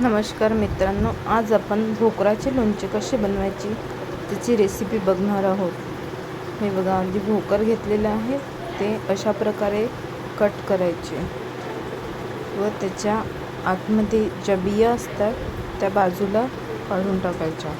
नमस्कार मित्रांनो आज आपण भोकराचे लोणचे कसे बनवायची त्याची रेसिपी बघणार आहोत. हे बघा अगदी भोकर घेतलेलं आहे ते अशा प्रकारे कट करायचे. व त्याच्या आतमध्ये ज्या बिया असतात त्या बाजूला काढून टाकायच्या.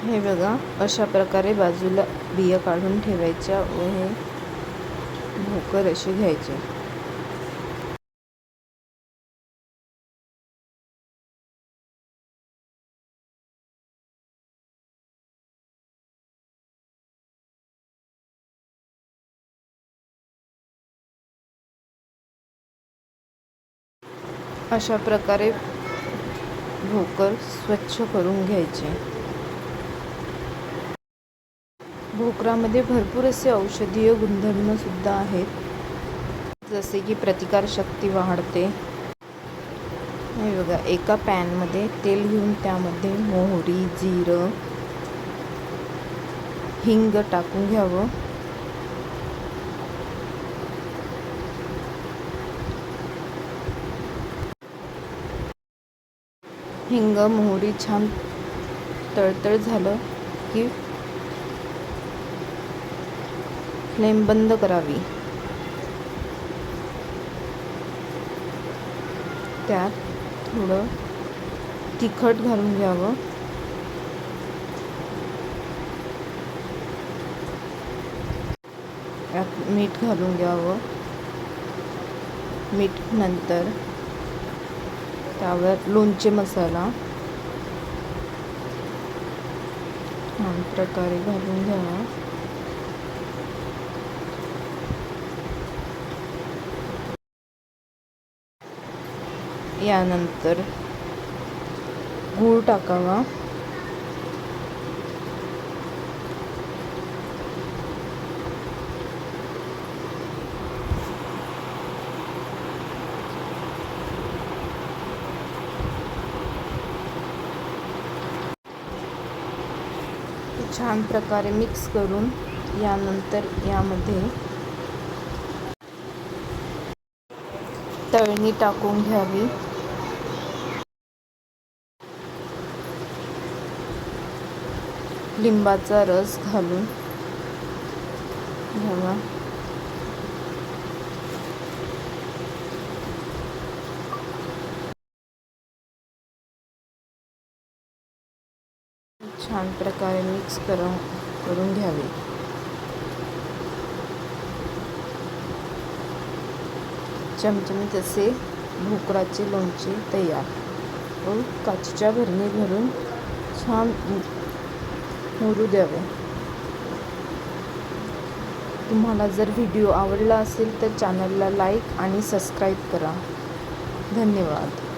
हे बघा अशा प्रकारे बाजूला बिया काढून ठेवायच्या व हे भोकर असे घ्यायचे. अशा प्रकारे भोकर स्वच्छ करून घ्यायचे. भोकरामध्ये भरपूर असे औषधीय गुणधर्मसुद्धा आहेत. जसे की प्रतिकारशक्ती वाढते. हे बघा एका पॅनमध्ये तेल घेऊन त्यामध्ये मोहरी जिरं हिंग टाकून घ्यावं. हिंग मोहरी छान तळतळ झालं की फ्लेम बंद करावी. त्यात थोडं तिखट घालून घ्यावं. यात मीठ घालून घ्यावं. मीठ नंतर त्यावर लोणचे मसाला छान प्रकारे घालून घ्यावा. यानंतर गूळ टाकावा. छान प्रकारे मिक्स करून यानंतर यामध्ये तळणी टाकून घ्यावी. लिंबाचा रस घालून. घ्यावा छान प्रकारे मिक्स करा करून घ्यावे. चमचमीत असे भोकराचे लोणचे तयार. व काचेच्या भरणी भरून छान मुरू द्यावे. तुम्हाला जर व्हिडिओ आवडला असेल तर चॅनलला लाईक आणि सबस्क्राईब करा. धन्यवाद.